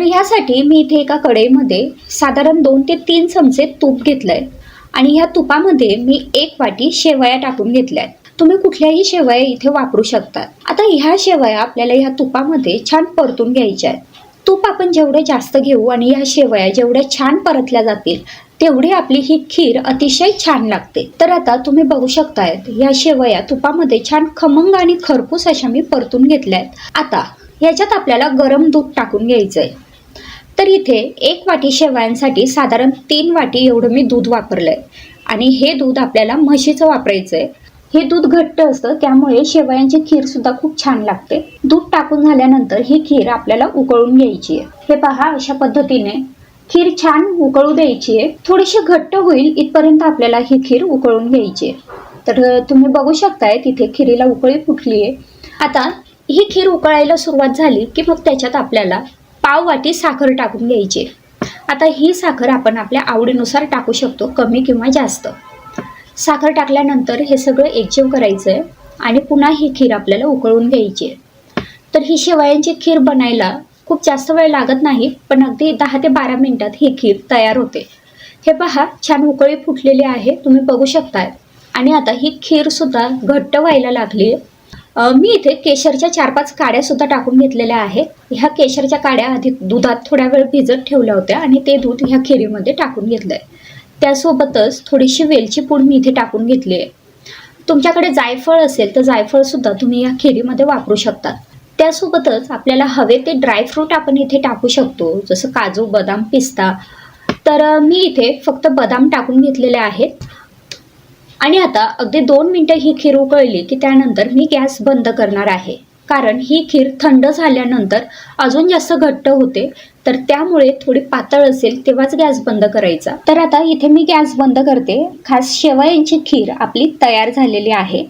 तर ह्यासाठी मी इथे एका कढईमध्ये साधारण दोन ते तीन चमचे तूप घेतलं आहे आणि ह्या तुपामध्ये मी एक वाटी शेवया टाकून घेतल्या आहेत तुम्ही कुठल्याही शेवया इथे वापरू शकता. आता ह्या शेवया आपल्याला ह्या तुपामध्ये छान परतून घ्यायच्या आहेत. तूप आपण जेवढे जास्त घेऊ आणि ह्या शेवया जेवढ्या छान परतल्या जातील तेवढी आपली ही खीर अतिशय छान लागते. तर आता तुम्ही बघू शकतायत ह्या शेवया तुपामध्ये छान खमंग आणि खरपूस अशा मी परतून घेतल्या आहेत आता ह्याच्यात आपल्याला गरम दूध टाकून घ्यायचं आहे तर इथे एक वाटी शेवयांसाठी साधारण तीन वाटी एवढं मी दूध वापरलंय. आणि हे दूध आपल्याला म्हशीचं वापरायचं आहे हे दूध घट्ट असतं त्यामुळे शेवयांची खीर सुद्धा खूप छान लागते. दूध टाकून झाल्यानंतर ही खीर आपल्याला उकळून घ्यायची आहे. हे पहा अशा पद्धतीने खीर छान उकळू द्यायची आहे. थोडीशी घट्ट होईल इथपर्यंत आपल्याला ही खीर उकळून घ्यायची आहे. तर तुम्ही बघू शकताय तिथे खिरीला उकळी फुटली आहे आता ही खीर उकळायला सुरुवात झाली की मग त्याच्यात आपल्याला पाव वाटी साखर टाकून घ्यायची. आता ही साखर आपण आपल्या आवडीनुसार टाकू शकतो कमी किंवा जास्त. साखर टाकल्यानंतर हे सगळं एकजीव करायचं आहे आणि पुन्हा ही खीर आपल्याला उकळून घ्यायची. आहे तर ही शेवयांची खीर बनायला खूप जास्त वेळ लागत नाही पण अगदी दहा ते बारा मिनिटात ही खीर तयार होते. हे पहा छान उकळी फुटलेली आहे तुम्ही बघू शकता आणि आता ही खीरसुद्धा घट्ट व्हायला लागली. आहे मी इथे केशरच्या चार पाच काड्या सुद्धा टाकून घेतलेल्या आहेत. ह्या केशरच्या काड्या आधी दुधात थोड्या वेळ भिजत ठेवल्या होत्या आणि ते दूध ह्या खिरीमध्ये टाकून घेतलंय. त्यासोबतच थोडीशी वेलची पूड मी इथे टाकून घेतली आहे. तुमच्याकडे जायफळ असेल तर जायफळ सुद्धा तुम्ही या खिरीमध्ये वापरू शकता. त्यासोबतच आपल्याला हवे ते ड्रायफ्रूट आपण इथे टाकू शकतो जसं काजू बदाम पिस्ता. तर मी इथे फक्त बदाम टाकून घेतलेले आहेत. आणि आता अगदी दोन मिनटं ही खीर उकळली की त्यानंतर मी गॅस बंद करणार आहे. कारण ही खीर थंड झाल्यानंतर अजून जास्त घट्ट होते. तर त्यामुळे थोडी पातळ असेल तेव्हाच गॅस बंद करायचा. तर आता इथे मी गॅस बंद करते. खास शेवयांची खीर आपली तयार झालेली आहे.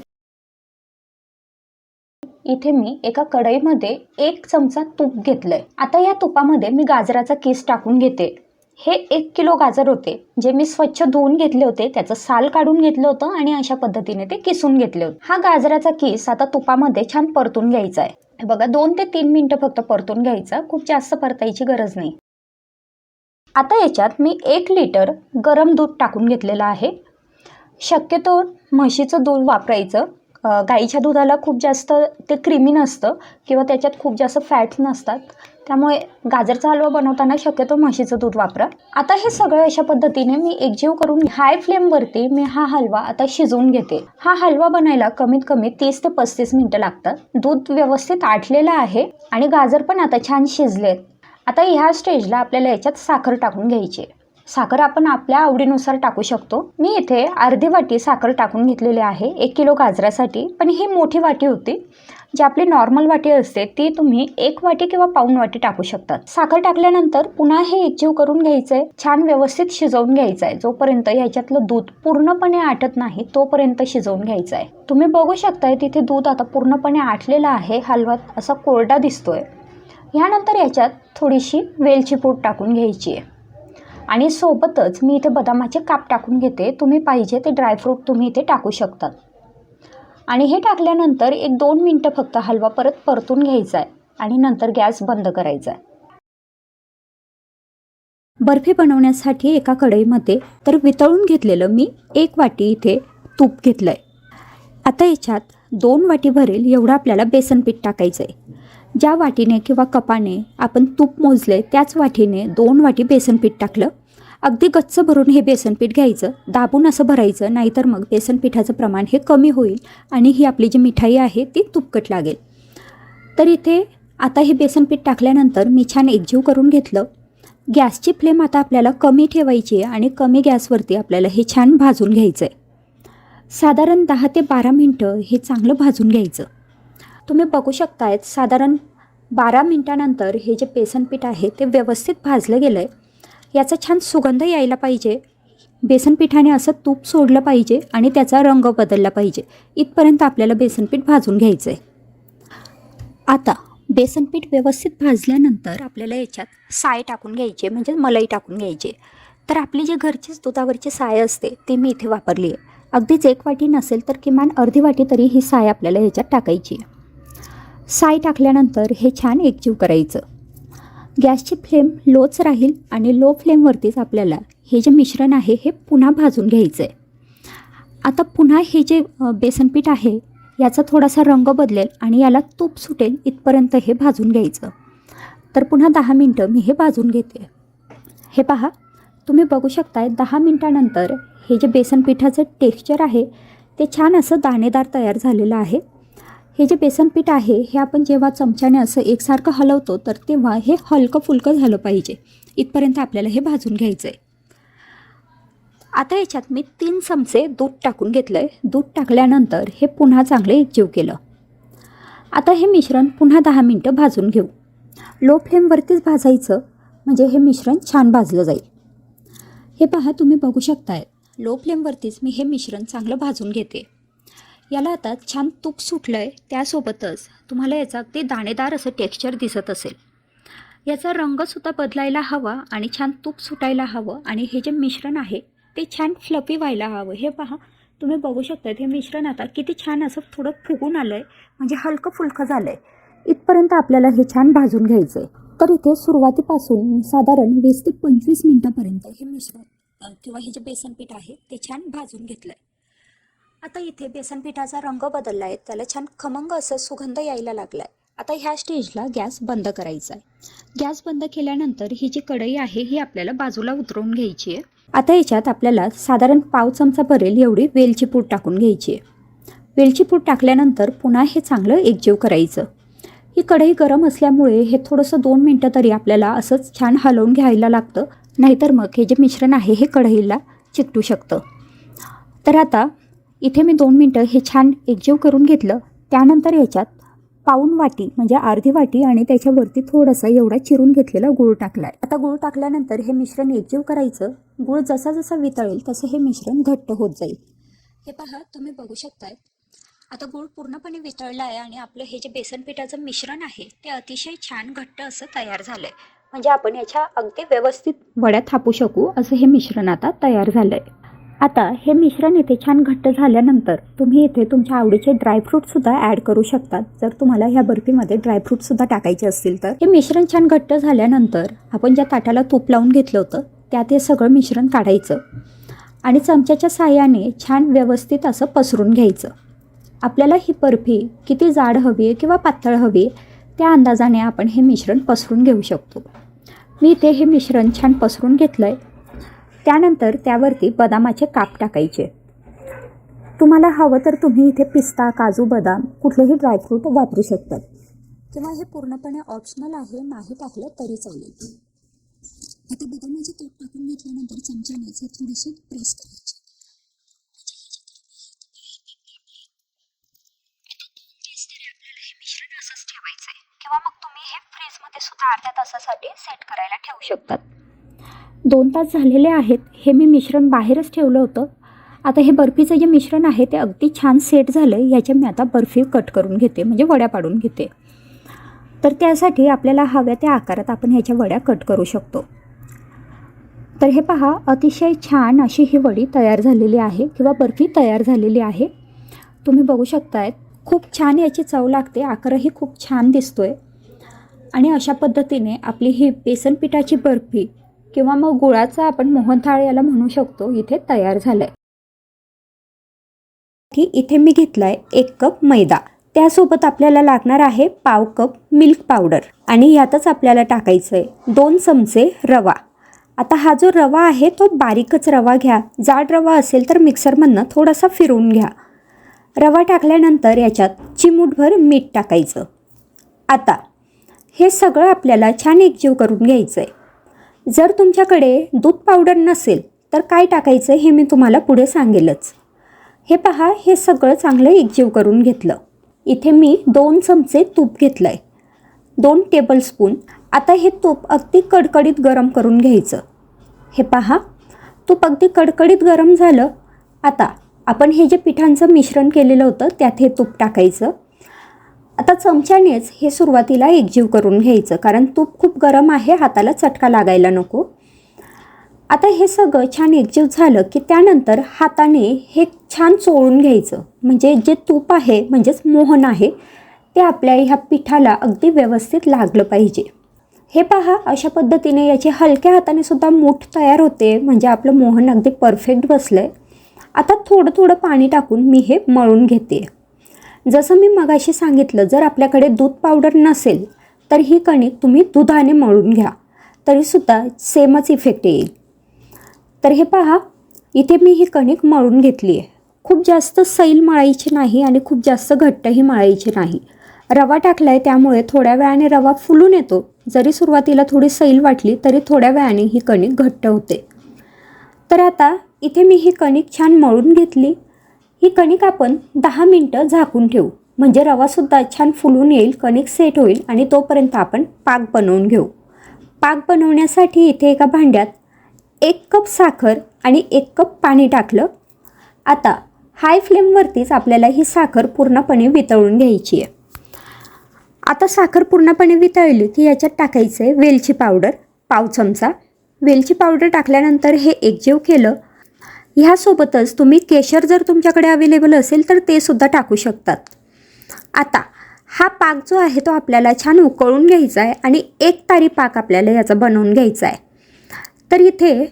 इथे मी एका कढईमध्ये एक चमचा तूप घेतलंय. आता या तुपामध्ये मी गाजराचा केस टाकून घेते. हे एक किलो गाजर होते जे मी स्वच्छ धुवून घेतले होते त्याचं साल काढून घेतलं होतं आणि अशा पद्धतीने ते किसून घेतले होते. हा गाजराचा किस आता तुपामध्ये छान परतून घ्यायचा आहे. बघा दोन ते तीन मिनटं फक्त परतून घ्यायचा खूप जास्त परतायची गरज नाही. आता याच्यात मी एक लिटर गरम दूध टाकून घेतलेलं आहे. शक्यतो म्हशीचं दूध वापरायचं. गाईच्या दुधाला खूप जास्त ते क्रिमी नसतं किंवा त्याच्यात खूप जास्त फॅट्स नसतात. त्यामुळे गाजरचा हलवा बनवताना शक्यतो म्हशीचं दूध वापरा. आता हे सगळं अशा पद्धतीने मी एकजीव करून हाय फ्लेमवरती मी हा हलवा आता शिजवून घेते. हा हलवा बनायला कमीत कमी तीस ते पस्तीस मिनटं लागतात. दूध व्यवस्थित आटलेलं आहे आणि गाजर पण आता छान शिजलेत. आता ह्या स्टेजला आपल्याला याच्यात साखर टाकून घ्यायची साखर आपण आपल्या आवडीनुसार टाकू शकतो. मी इथे अर्धी वाटी साखर टाकून घेतलेली आहे. एक किलो गाजरासाठी. पण ही मोठी वाटी होती. जी आपली नॉर्मल वाटी असते ती तुम्ही एक वाटी किंवा पाऊन वाटी टाकू शकतात साखर टाकल्यानंतर पुन्हा हे एकजीव करून घ्यायचं आहे छान व्यवस्थित शिजवून घ्यायचं आहे जोपर्यंत ह्याच्यातलं दूध पूर्णपणे आटत नाही तोपर्यंत शिजवून घ्यायचं आहे तुम्ही बघू शकताय तिथे दूध आता पूर्णपणे आटलेलं आहे हलवा असा कोरडा दिसतोय. ह्यानंतर याच्यात थोडीशी वेलची पूड टाकून घ्यायची आहे. आणि सोबतच मी इथे बदामाचे काप टाकून घेते. तुम्ही पाहिजे ते ड्रायफ्रूट तुम्ही इथे टाकू शकतात आणि हे टाकल्यानंतर एक दोन मिनटं फक्त हलवा परत परतून घ्यायचा आहे आणि नंतर गॅस बंद करायचा आहे बर्फी बनवण्यासाठी एका कढईमध्ये तर वितळून घेतलेलं मी एक वाटी इथे तूप घेतलं आहे आता याच्यात दोन वाटी भरेल एवढं आपल्याला बेसन पीठ टाकायचं आहे ज्या वाटीने किंवा कपाने आपण तूप मोजले त्याच वाटीने दोन वाटी बेसन पीठ टाकलं. अगदी गच्च भरून हे बेसनपीठ घ्यायचं दाबून असं भरायचं नाहीतर मग बेसन पिठाचं प्रमाण हे कमी होईल आणि ही आपली जी मिठाई आहे ती तुपकट लागेल. तर इथे आता हे बेसनपीठ टाकल्यानंतर मी छान एकजीव करून घेतलं. गॅसची फ्लेम आता आपल्याला कमी ठेवायची आहे आणि कमी गॅसवरती आपल्याला हे छान भाजून घ्यायचं आहे साधारण दहा ते बारा मिनटं हे चांगलं भाजून घ्यायचं. तुम्ही बघू शकतायत साधारण बारा मिनटानंतर हे जे बेसनपीठ आहे ते व्यवस्थित भाजलं गेलं आहे याचा छान सुगंध यायला पाहिजे. बेसनपीठाने असं तूप सोडलं पाहिजे आणि त्याचा रंग बदलला पाहिजे. इथपर्यंत आपल्याला बेसनपीठ भाजून घ्यायचं आहे आता बेसनपीठ व्यवस्थित भाजल्यानंतर आपल्याला याच्यात साय टाकून घ्यायची आहे म्हणजे मलाई टाकून घ्यायची तर आपली जी घरचीच दुधावरची साय असते ती मी इथे वापरली आहे. अगदीच एक वाटी नसेल तर किमान अर्धी वाटी तरी ही साय आपल्याला ह्याच्यात टाकायची आहे. साय टाकल्यानंतर हे छान एकजीव करायचं. गॅसची फ्लेम लोच राहील आणि लो फ्लेमवरतीच आपल्याला हे जे मिश्रण आहे हे पुन्हा भाजून घ्यायचं आहे आता पुन्हा हे जे बेसनपीठ आहे याचा थोडासा रंग बदलेल आणि याला तूप सुटेल इथपर्यंत हे भाजून घ्यायचं. तर पुन्हा दहा मिनटं मी हे भाजून घेते. हे पहा तुम्ही बघू शकताय दहा मिनटानंतर हे जे बेसनपिठाचं टेक्स्चर आहे ते छान असं दाणेदार तयार झालेलं आहे. हे जे बेसन पीठ आहे हे आपण जेव्हा चमच्याने असं एकसारखं हलवतो तर तेव्हा हे हलकं फुलकं झालं पाहिजे. इथपर्यंत आपल्याला हे भाजून घ्यायचं आहे आता याच्यात मी तीन चमचे दूध टाकून घेतलं आहे दूध टाकल्यानंतर हे पुन्हा चांगले एकजीव केलं. आता हे मिश्रण पुन्हा दहा मिनटं भाजून घेऊ. लो फ्लेमवरतीच भाजायचं म्हणजे हे मिश्रण छान भाजलं जाईल. हे पहा तुम्ही बघू शकताय. लो फ्लेमवरतीच मी हे मिश्रण चांगलं भाजून घेते. याला आता छान तूप सुटलं आहे त्यासोबतच तुम्हाला याचं अगदी दाणेदार असं टेक्स्चर दिसत असेल. याचा रंगसुद्धा बदलायला हवा आणि छान तूप सुटायला हवं आणि हे जे मिश्रण आहे ते छान फ्लफी व्हायला हवं. हे पहा तुम्ही बघू शकता हे मिश्रण आता किती छान असं थोडं फुगून आलं आहे म्हणजे हलकं फुलकं झालं आहे इथपर्यंत आपल्याला हे छान भाजून घ्यायचं आहे तर इथे सुरुवातीपासून साधारण वीस ते पंचवीस मिनटापर्यंत हे मिश्रण किंवा हे जे बेसन पीठ आहे ते छान भाजून घेतलं आहे आता इथे बेसन पिठाचा रंग बदलला आहे त्याला छान खमंग असं सुगंध यायला लागला आहे आता ह्या स्टेजला गॅस बंद करायचा आहे गॅस बंद केल्यानंतर ही जी कढई आहे ही आपल्याला बाजूला उतरवून घ्यायची आहे आता याच्यात आपल्याला साधारण पाव चमचा भरेल एवढी वेलची पूड टाकून घ्यायची आहे वेलची पूड टाकल्यानंतर पुन्हा हे चांगलं एकजीव करायचं. ही कढई गरम असल्यामुळे हे थोडंसं दोन मिनटं तरी आपल्याला असंच छान हलवून घ्यायला लागतं. नाहीतर मग हे जे मिश्रण आहे हे कढईला चिकटू शकतं. तर आता इथे मी दोन मिनटं हे छान एकजीव करून घेतलं. त्यानंतर याच्यात पाऊन वाटी म्हणजे अर्धी वाटी आणि त्याच्यावरती थोडंसं एवढा चिरून घेतलेला गूळ टाकला आहे आता गूळ टाकल्यानंतर हे मिश्रण एकजीव करायचं. गूळ जसा जसा वितळेल तसं हे मिश्रण घट्ट होत जाईल. हे पहा तुम्ही बघू शकताय. आता गूळ पूर्णपणे वितळला आहे आणि आपलं हे जे बेसन पिठाचं मिश्रण आहे ते अतिशय छान घट्ट असं तयार झालं आहे म्हणजे आपण याच्या अगदी व्यवस्थित वड्या थापू शकू असं हे मिश्रण आता तयार झालं आहे आता हे मिश्रण इथे छान घट्ट झाल्यानंतर तुम्ही इथे तुमच्या आवडीचे ड्रायफ्रूटसुद्धा ॲड करू शकतात. जर तुम्हाला ह्या बर्फीमध्ये ड्रायफ्रूटसुद्धा टाकायचे असतील तर. हे मिश्रण छान घट्ट झाल्यानंतर आपण ज्या ताटाला तूप लावून घेतलं होतं त्यात हे सगळं मिश्रण काढायचं आणि चमच्याच्या साह्याने छान व्यवस्थित असं पसरून घ्यायचं. आपल्याला ही बर्फी किती जाड हवी आहे किंवा पातळ हवी आहे त्या अंदाजाने आपण हे मिश्रण पसरून घेऊ शकतो. मी इथे हे मिश्रण छान पसरून घेतलं आहे त्यानंतर त्यावरती बदामाचे काप टाकायचे. तुम्हाला हवं तर तुम्ही इथे पिस्ता काजू बदाम कुठलेही ड्रायफ्रूट वापरू शकतात. किंवा हे पूर्णपणे ऑप्शनल आहे नाही टाकलं तरी चालेल. आता बदामाचे काप टाकून घेतल्यानंतर चमच्याने हे प्रेस करायचे. किंवा मग तुम्ही हे फ्रीजमध्ये सुद्धा अर्ध्या तासासाठी सेट करायला ठेवू शकतात. दोन तास झालेले आहेत हे मी मिश्रण बाहेरच ठेवलं होतं. आता हे बर्फीचं जे मिश्रण आहे ते अगदी छान सेट झालं आहे ह्याच्या मी आता बर्फी कट करून घेते म्हणजे वड्या पाडून घेते. तर त्यासाठी आपल्याला हव्या त्या आकारात आपण ह्याच्या वड्या कट करू शकतो. तर हे पहा अतिशय छान अशी ही वडी तयार झालेली आहे किंवा बर्फी तयार झालेली आहे. तुम्ही बघू शकतायत खूप छान याची चव लागते आकारही खूप छान दिसतोय. आणि अशा पद्धतीने आपली ही बेसन पिठाची बर्फी किंवा मग गुळाचा आपण मोहनथाळ याला म्हणू शकतो इथे तयार झालं आहे की इथे मी घेतला आहे एक कप मैदा. त्यासोबत आपल्याला लागणार आहे पाव कप मिल्क पावडर. आणि यातच आपल्याला टाकायचं आहे दोन चमचे रवा. आता हा जो रवा आहे तो बारीकच रवा घ्या. जाड रवा असेल तर मिक्सरमधनं थोडासा फिरवून घ्या. रवा टाकल्यानंतर याच्यात चिमूटभर मीठ टाकायचं. आता हे सगळं आपल्याला छान एकजीव करून घ्यायचं आहे जर तुमच्याकडे दूध पावडर नसेल तर काय टाकायचं हे मी तुम्हाला पुढे सांगेलच. हे पहा हे सगळं चांगलं एकजीव करून घेतलं. इथे मी दोन चमचे तूप घेतलं आहे दोन टेबलस्पून आता हे तूप अगदी कडकडीत गरम करून घ्यायचं. हे पहा तूप अगदी कडकडीत गरम झालं. आता आपण हे जे पिठांचं मिश्रण केलेलं होतं त्यात हे तूप टाकायचं. आता चमच्यानेच हे सुरुवातीला एकजीव करून घ्यायचं कारण तूप खूप गरम आहे हाताला चटका लागायला नको. आता हे सगळं छान एकजीव झालं की त्यानंतर हाताने हे छान चोळून घ्यायचं. म्हणजे जे तूप आहे म्हणजेच मोहन आहे ते आपल्या ह्या पिठाला अगदी व्यवस्थित लागलं पाहिजे. हे पहा अशा पद्धतीने याची हलक्या हाताने सुद्धा मूठ तयार होते म्हणजे आपलं मोहन अगदी परफेक्ट बसलं आहे आता थोडं थोडं पाणी टाकून मी हे मळून घेते. जसं मी मगाशी सांगितलं जर आपल्याकडे दूध पावडर नसेल तर ही कणिक तुम्ही दुधाने मळून घ्या. तरीसुद्धा सेमच इफेक्ट येईल. तर हे पहा इथे मी ही कणिक मळून घेतली आहे. खूप जास्त सैल मळायची नाही आणि खूप जास्त घट्टही मळायची नाही. रवा टाकला आहे त्यामुळे थोड्या वेळाने रवा फुलून येतो. जरी सुरुवातीला थोडी सैल वाटली तरी थोड्या वेळाने ही कणिक घट्ट होते. तर आता इथे मी ही कणिक छान मळून घेतली. ही कणिक आपण दहा मिनटं झाकून ठेवू. म्हणजे रवासुद्धा छान फुलून येईल कणिक सेट होईल आणि तोपर्यंत आपण पाक बनवून घेऊ. पाक बनवण्यासाठी इथे एका भांड्यात एक कप साखर आणि एक कप पाणी टाकलं. आता हाय फ्लेमवरतीच आपल्याला ही साखर पूर्णपणे वितळून घ्यायची आहे. आता साखर पूर्णपणे वितळली की याच्यात टाकायचं आहे वेलची पावडर पाव चमचा. वेलची पावडर टाकल्यानंतर हे एकजीव केलं ह्यासोबतच तुम्ही केशर जर तुमच्याकडे अवेलेबल असेल तर ते सुद्धा टाकू शकतात. आता हा पाक जो आहे तो आपल्याला छान उकळून घ्यायचा आहे आणि एक तारी पाक आपल्याला याचा बनवून घ्यायचा आहे. तर इथे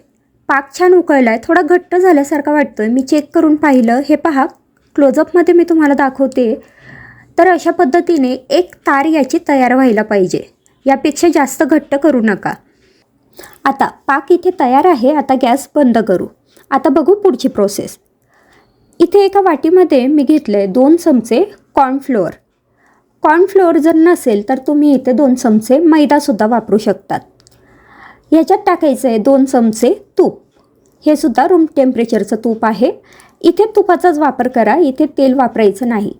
पाक छान उकळला आहे थोडा घट्ट झाल्यासारखा वाटतो आहे मी चेक करून पाहिलं. हे पहा क्लोजअपमध्ये मी तुम्हाला दाखवते. तर अशा पद्धतीने एक तार याची तयार व्हायला पाहिजे. यापेक्षा जास्त घट्ट करू नका. आता पाक इथे तयार आहे. आता गॅस बंद करू. आता बघू पुढची प्रोसेस इथे एका वाटीमध्ये मी घेतलं आहे दोन चमचे कॉर्नफ्लोअर कॉर्नफ्लोअर जर नसेल तर तुम्ही इथे दोन चमचे मैदासुद्धा वापरू शकतात. ह्याच्यात टाकायचं आहे दोन चमचे तूप. हे सुद्धा रूम टेम्परेचरचं तूप आहे. इथे तुपाचाच वापर करा इथे तेल वापरायचं नाही.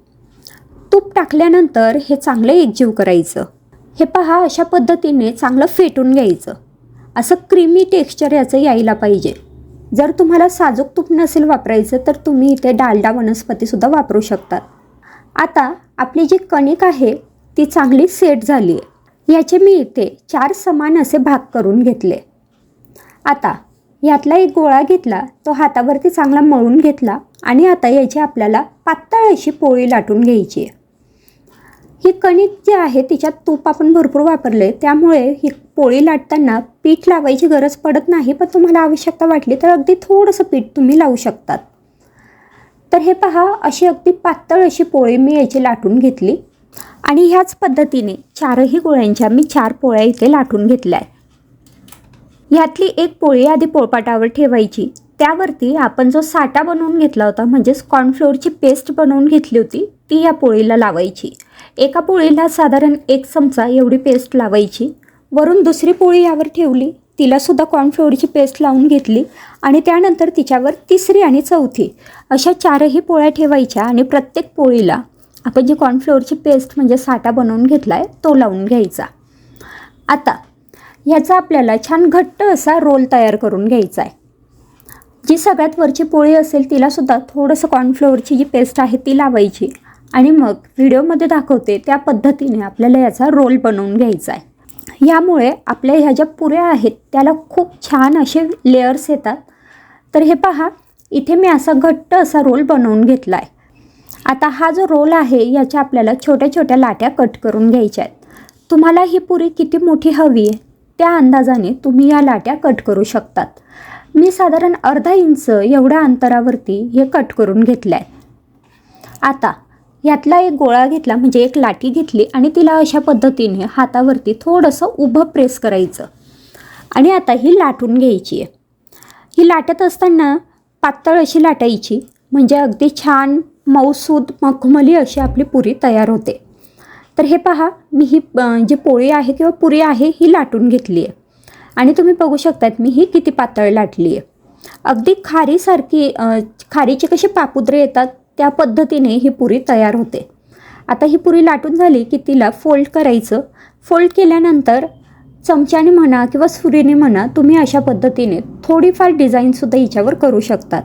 तूप टाकल्यानंतर हे चांगलं एकजीव करायचं. हे पहा अशा पद्धतीने चांगलं फेटून घ्यायचं. असं क्रीमी टेक्स्चर याचं यायला पाहिजे. जर तुम्हाला साजूक तूप नसेल वापरायचं तर तुम्ही इथे डालडा वनस्पतीसुद्धा वापरू शकतात. आता आपली जी कणिक आहे ती चांगली सेट झाली आहे. याचे मी इथे चार समान असे भाग करून घेतले. आता यातला एक गोळा घेतला तो हातावरती चांगला मळून घेतला आणि आता याची आपल्याला पातळ अशी पोळी लाटून घ्यायची आहे. ही कणिक जी आहे तिच्यात तूप आपण भरपूर वापरले त्यामुळे ही पोळी लाटताना पीठ लावायची गरज पडत नाही पण तुम्हाला आवश्यकता वाटली तर अगदी थोडंसं पीठ तुम्ही लावू शकतात. तर हे पहा अशी अगदी पातळ अशी पोळी मी याची लाटून घेतली. आणि ह्याच पद्धतीने चारही गोळ्यांच्या मी चार पोळ्या इथे लाटून घेतल्या. आहे ह्यातली एक पोळी आधी पोळपाटावर ठेवायची. त्यावरती आपण जो साठा बनवून घेतला होता म्हणजेच कॉर्नफ्लोअरची पेस्ट बनवून घेतली होती ती या पोळीला लावायची. एका पोळीला साधारण एक चमचा एवढी पेस्ट लावायची. वरून दुसरी पोळी यावर ठेवली. तिलासुद्धा कॉर्नफ्लोअरची पेस्ट लावून घेतली आणि त्यानंतर तिच्यावर तिसरी आणि चौथी अशा चारही पोळ्या ठेवायच्या आणि प्रत्येक पोळीला आपण जी कॉर्नफ्लोअरची पेस्ट म्हणजे साठा बनवून घेतला आहे तो लावून घ्यायचा. आता ह्याचा आपल्याला छान घट्ट असा रोल तयार करून घ्यायचा आहे. जी सगळ्यात वरची पोळी असेल तिलासुद्धा थोडंसं कॉर्नफ्लोअरची जी पेस्ट आहे ती लावायची आणि मग व्हिडिओमध्ये दाखवते त्या पद्धतीने आपल्याला याचा रोल बनवून घ्यायचा आहे. यामुळे आपल्या ह्या ज्या पुऱ्या आहेत त्याला खूप छान असे लेअर्स येतात. तर हे पहा इथे मी असा घट्ट असा रोल बनवून घेतला आहे आता हा जो रोल आहे याच्या आपल्याला छोट्या छोट्या लाट्या कट करून घ्यायच्या आहेत. तुम्हाला ही पुरी किती मोठी हवी आहे त्या अंदाजाने तुम्ही या लाट्या कट करू शकतात. मी साधारण अर्धा इंच एवढ्या अंतरावरती हे कट करून घेतलं आहे आता यातला एक गोळा घेतला म्हणजे एक लाटी घेतली आणि तिला अशा पद्धतीने हातावरती थोडंसं उभं प्रेस करायचं. आणि आता ही लाटून घ्यायची आहे. ही लाटत असताना पातळ अशी लाटायची म्हणजे अगदी छान मऊसूद मखमली अशी आपली पुरी तयार होते. तर हे पहा मी ही जी पोळी आहे किंवा पुरी आहे ही लाटून घेतली आहे. आणि तुम्ही बघू शकतात मी ही किती पातळ लाटली आहे. अगदी खारीसारखी खारीचे कसे पापुद्रे येतात त्या पद्धतीने ही पुरी तयार होते. आता ही पुरी लाटून झाली की तिला फोल्ड करायचं. फोल्ड केल्यानंतर चमच्याने म्हणा किंवा सुरीने म्हणा तुम्ही अशा पद्धतीने थोडीफार डिझाईनसुद्धा हिच्यावर करू शकतात.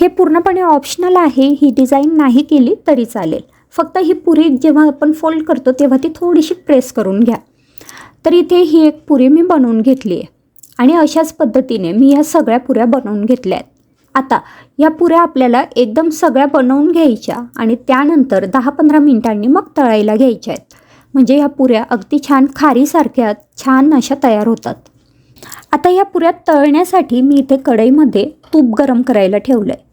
हे पूर्णपणे ऑप्शनल आहे ही डिझाईन नाही केली तरी चालेल. फक्त ही पुरी जेव्हा आपण फोल्ड करतो तेव्हा ती थोडीशी प्रेस करून घ्या. तर इथे ही एक पुरी मी बनवून घेतली आहे. आणि अशाच पद्धतीने मी ह्या सगळ्या पुऱ्या बनवून घेतल्या आहेत. आता या पुऱ्या आपल्याला एकदम सगळ्या बनवून घ्यायच्या आणि त्यानंतर दहा पंधरा मिनिटांनी मग तळायला घ्यायच्या आहेत. म्हणजे ह्या पुऱ्या अगदी छान खारीसारख्या छान अशा तयार होतात. आता ह्या पुऱ्या तळण्यासाठी मी इथे कढईमध्ये तूप गरम करायला ठेवलं आहे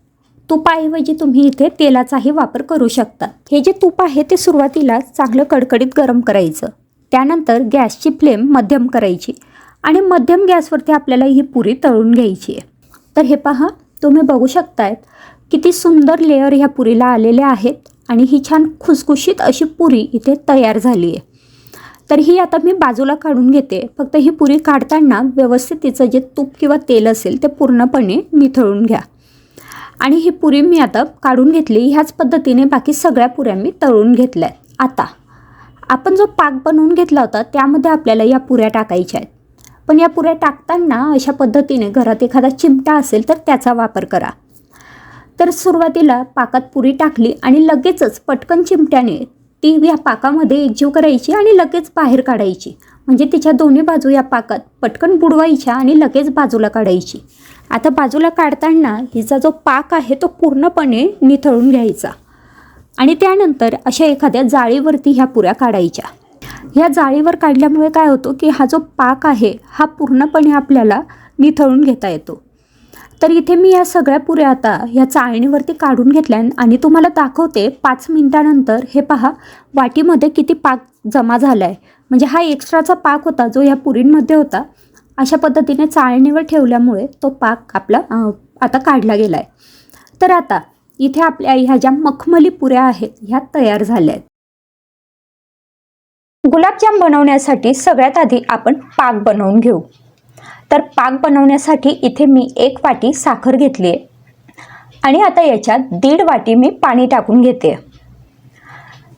तुपाऐवजी तुम्ही इथे तेलाचाही वापर करू शकता. हे जे तूप आहे ते सुरुवातीला चांगलं कडकडीत गरम करायचं. त्यानंतर गॅसची फ्लेम मध्यम करायची आणि मध्यम गॅसवरती आपल्याला ही पुरी तळून घ्यायची आहे. तर हे पहा तुम्ही बघू शकतायत किती सुंदर लेअर ह्या पुरीला आलेल्या आहेत आणि ही छान खुसखुशीत अशी पुरी इथे तयार झाली आहे तर ही आता मी बाजूला काढून घेते. फक्त ही पुरी काढताना व्यवस्थित तिचं जे तूप किंवा तेल असेल ते पूर्णपणे निथळून घ्या. आणि ही पुरी मी आता काढून घेतली. ह्याच पद्धतीने बाकी सगळ्या पुऱ्या मी तळून घेतल्या आहेत आता आपण जो पाक बनवून घेतला होता त्यामध्ये आपल्याला या पुऱ्या टाकायच्या आहेत. पण या पुऱ्या टाकताना अशा पद्धतीने घरात एखादा चिमटा असेल तर त्याचा वापर करा. तर सुरुवातीला पाकात पुरी टाकली आणि लगेचच पटकन चिमट्याने ती या पाकामध्ये एकजीव करायची आणि लगेच बाहेर काढायची. म्हणजे तिच्या दोन्ही बाजू या पाकात पटकन बुडवायच्या आणि लगेच बाजूला काढायची. आता बाजूला काढताना हिचा जो पाक आहे तो पूर्णपणे निथळून घ्यायचा. आणि त्यानंतर अशा एखाद्या जाळीवरती ह्या पुऱ्या काढायच्या. ह्या जाळीवर काढल्यामुळे काय होतं की हा जो पाक आहे हा पूर्णपणे आपल्याला निथळून घेता येतो. तर इथे मी या सगळ्या पुऱ्या आता ह्या चाळणीवरती काढून घेतल्या आणि तुम्हाला दाखवते पाच मिनटानंतर हे पहा वाटीमध्ये किती पाक जमा झाला आहे म्हणजे हा एक्स्ट्राचा पाक होता जो ह्या पुरींमध्ये होता. अशा पद्धतीने चाळणीवर ठेवल्यामुळे तो पाक आपला आता काढला गेला आहे तर आता इथे आपल्या ह्या ज्या मखमली पुऱ्या आहेत ह्या तयार झाल्या आहेत. गुलाबजाम बनवण्यासाठी सगळ्यात आधी आपण पाक बनवून घेऊ. तर पाक बनवण्यासाठी इथे मी एक वाटी साखर घेतली आहे. आणि आता याच्यात दीड वाटी मी पाणी टाकून घेते.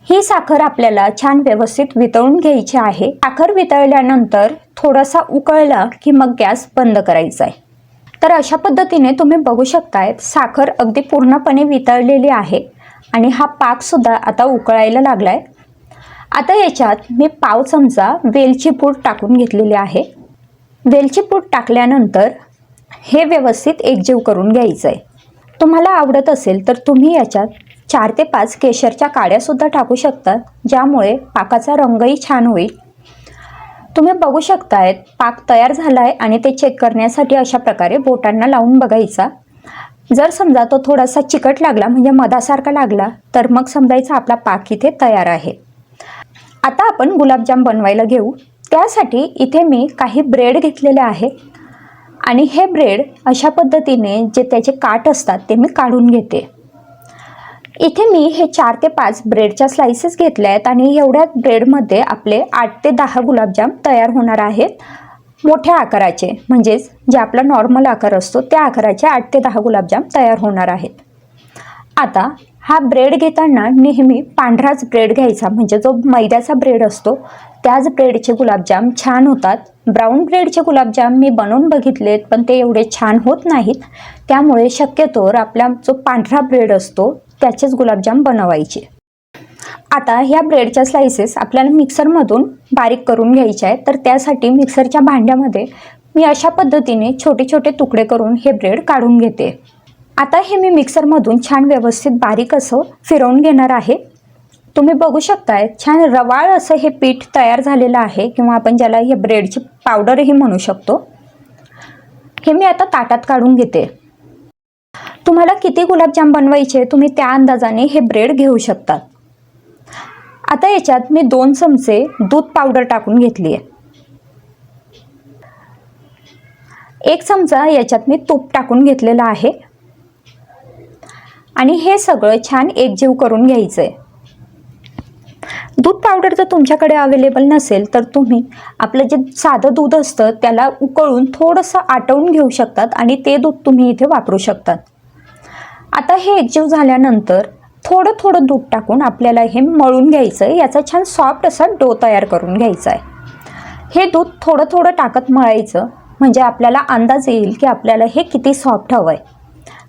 ही साखर आपल्याला छान व्यवस्थित वितळून घ्यायची आहे. साखर वितळल्यानंतर थोडासा उकळला की मग गॅस बंद करायचा आहे. तर अशा पद्धतीने तुम्ही बघू शकताय साखर अगदी पूर्णपणे वितळलेली आहे. आणि हा पाकसुद्धा आता उकळायला लागला आहे आता याच्यात मी पाव चमचा वेलची पूड टाकून घेतलेली आहे. वेलची पूड टाकल्यानंतर हे व्यवस्थित एकजीव करून घ्यायचं आहे तुम्हाला आवडत असेल तर तुम्ही याच्यात चार ते पाच केशरच्या काड्यासुद्धा टाकू शकतात ज्यामुळे पाकाचा रंगही छान होईल. तुम्ही बघू शकतायत पाक तयार झाला आहे आणि ते चेक करण्यासाठी अशा प्रकारे बोटांना लावून बघायचा. जर समजा तो थोडासा चिकट लागला म्हणजे मधासारखा लागला तर मग समजायचा आपला पाक इथे तयार आहे. आता आपण गुलाबजाम बनवायला घेऊ. त्यासाठी इथे मी काही ब्रेड घेतलेले आहे. आणि हे ब्रेड अशा पद्धतीने जे त्याचे काट असतात ते मी काढून घेते. इथे मी हे चार ते पाच ब्रेडच्या स्लाइसेस घेतल्या आहेत आणि एवढ्या ब्रेडमध्ये आपले आठ ते दहा गुलाबजाम तयार होणार आहेत. मोठ्या आकाराचे म्हणजेच जे आपला नॉर्मल आकार असतो त्या आकाराचे आठ ते दहा गुलाबजाम तयार होणार आहेत. आता हा ब्रेड घेताना नेहमी पांढराच ब्रेड घ्यायचा. म्हणजे जो मैद्याचा ब्रेड असतो त्याच ब्रेडचे गुलाबजाम छान होतात. ब्राऊन ब्रेडचे गुलाबजाम मी बनवून बघितलेत पण ते एवढे छान होत नाहीत. त्यामुळे शक्यतोवर आपला जो पांढरा ब्रेड असतो त्याचेच गुलाबजाम बनवायचे. आता ह्या ब्रेडच्या स्लाइसेस आपल्याला मिक्सरमधून बारीक करून घ्यायच्या आहेत. तर त्यासाठी मिक्सरच्या भांड्यामध्ये मी अशा पद्धतीने छोटे छोटे तुकडे करून हे ब्रेड काढून घेते. आता हे मी मिक्सरमधून छान व्यवस्थित बारीक असं फिरवून घेणार आहे. तुम्ही बघू शकताय छान रवाळ असं हे पीठ तयार झालेलं आहे किंवा आपण ज्याला हे ब्रेडची पावडरही म्हणू शकतो. हे मी आता ताटात काढून घेते. तुम्हाला किती गुलाबजाम बनवायचे तुम्ही त्या अंदाजाने हे ब्रेड घेऊ शकतात आता याच्यात मी दोन चमचे दूध पावडर टाकून घेतली आहे. एक चमचा याच्यात मी तूप टाकून घेतलेला आहे. आणि हे सगळं छान एकजीव करून घ्यायचं आहे दूध पावडर जर तुमच्याकडे अवेलेबल नसेल तर तुम्ही आपलं जे साधं दूध असतं त्याला उकळून थोडंसं आटवून घेऊ शकतात आणि ते दूध तुम्ही इथे वापरू शकतात. आता हे एकजीव झाल्यानंतर थोडं थोडं दूध टाकून आपल्याला हे मळून घ्यायचं आहे याचा छान सॉफ्ट असा डो तयार करून घ्यायचा आहे हे दूध थोडं थोडं टाकत मळायचं म्हणजे आपल्याला अंदाज येईल की आपल्याला हे किती सॉफ्ट हवं आहे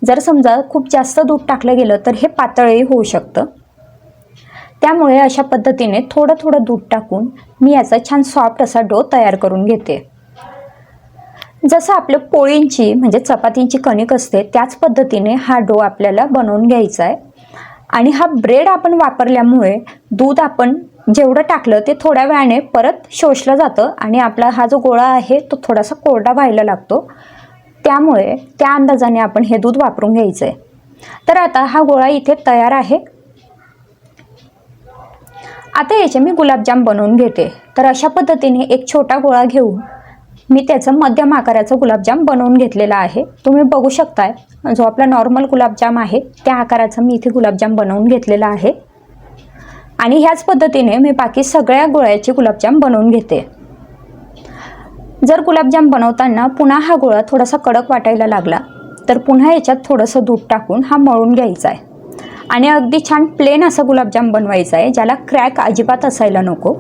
जर समजा खूप जास्त दूध टाकलं गेलं तर हे पातळही होऊ शकतं. त्यामुळे अशा पद्धतीने थोडं थोडं दूध टाकून मी याचा छान सॉफ्ट असा डो तयार करून घेते. जसं आपलं पोळींची म्हणजे चपातींची कणिक असते त्याच पद्धतीने हा डो आपल्याला बनवून घ्यायचा आहे. आणि हा ब्रेड आपण वापरल्यामुळे दूध आपण जेवढं टाकलं ते थोड्या वेळाने परत शोषलं जातं आणि आपला हा जो गोळा आहे तो थोडासा कोरडा व्हायला लागतो. त्यामुळे त्या अंदाजाने आपण हे दूध वापरून घ्यायचं आहे तर आता हा गोळा इथे तयार आहे. आता याचे मी गुलाबजाम बनवून घेते. तर अशा पद्धतीने एक छोटा गोळा घेऊन मी त्याचं मध्यम आकाराचं गुलाबजाम बनवून घेतलेला आहे. तुम्ही बघू शकताय जो आपला नॉर्मल गुलाबजाम आहे त्या आकाराचा मी इथे गुलाबजाम बनवून घेतलेला आहे. आणि ह्याच पद्धतीने मी बाकी सगळ्या गोळ्याचे गुलाबजाम बनवून घेते. जर गुलाबजाम बनवताना पुन्हा हा गोळा थोडासा कडक वाटायला लागला तर पुन्हा याच्यात थोडंसं दूध टाकून हा मळून घ्यायचा आहे. आणि अगदी छान प्लेन असा गुलाबजाम बनवायचा आहे ज्याला क्रॅक अजिबात असायला नको.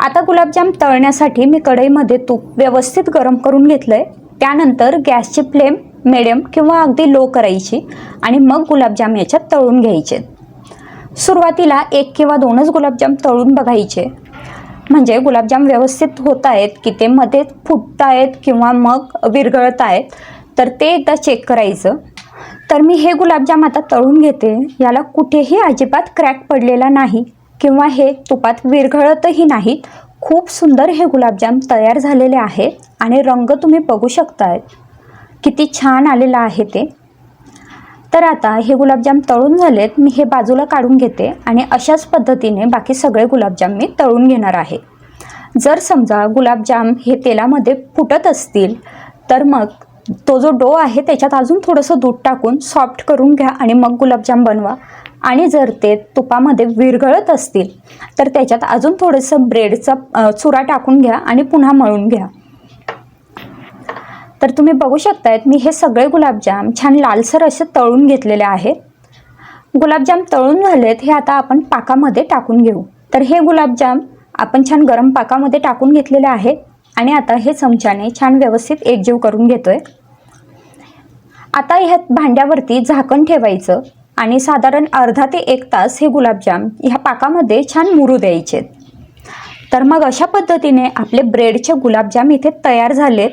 आता गुलाबजाम तळण्यासाठी मी कढईमध्ये तूप व्यवस्थित गरम करून घेतलं आहे त्यानंतर गॅसची फ्लेम मिडियम किंवा अगदी लो करायची आणि मग गुलाबजाम याच्यात तळून घ्यायचे. सुरुवातीला एक किंवा दोनच गुलाबजाम तळून बघायचे. म्हणजे गुलाबजाम व्यवस्थित होत आहेत की ते मध्ये फुटत आहेत किंवा मग विरघळत आहेत तर ते एकदा चेक करायचं. तर मी हे गुलाबजाम आता तळून घेते. याला कुठेही अजिबात क्रॅक पडलेला नाही किंवा हे तुपात विरघळतही नाहीत. खूप सुंदर हे गुलाबजाम तयार झालेले आहेत आणि रंग तुम्ही बघू शकताय किती छान आलेलं आहे ते. तर आता हे गुलाबजाम तळून झालेत मी हे बाजूला काढून घेते आणि अशाच पद्धतीने बाकी सगळे गुलाबजाम मी तळून घेणार आहे. जर समजा गुलाबजाम हे तेलामध्ये फुटत असतील तर मग तो जो डो आहे त्याच्यात अजून थोडंसं दूध टाकून सॉफ्ट करून घ्या आणि मग गुलाबजाम बनवा. आणि जर ते तुपामध्ये विरघळत असतील तर त्याच्यात अजून थोडंसं ब्रेडचा चुरा टाकून घ्या आणि पुन्हा मळून घ्या. तर तुम्ही बघू शकतायत मी हे सगळे गुलाबजाम छान लालसर असे तळून घेतलेले आहेत. गुलाबजाम तळून झालेत हे आता आपण पाकामध्ये टाकून घेऊ. तर हे गुलाबजाम आपण छान गरम पाकामध्ये टाकून घेतलेले आहे आणि आता हे चमच्याने छान व्यवस्थित एकजीव करून घेतोय. आता ह्या भांड्यावरती झाकण ठेवायचं आणि साधारण अर्धा ते एक तास हे गुलाबजाम ह्या पाकामध्ये छान मुरू द्यायचे तर मग अशा पद्धतीने आपले ब्रेडचे गुलाबजाम इथे तयार झालेत.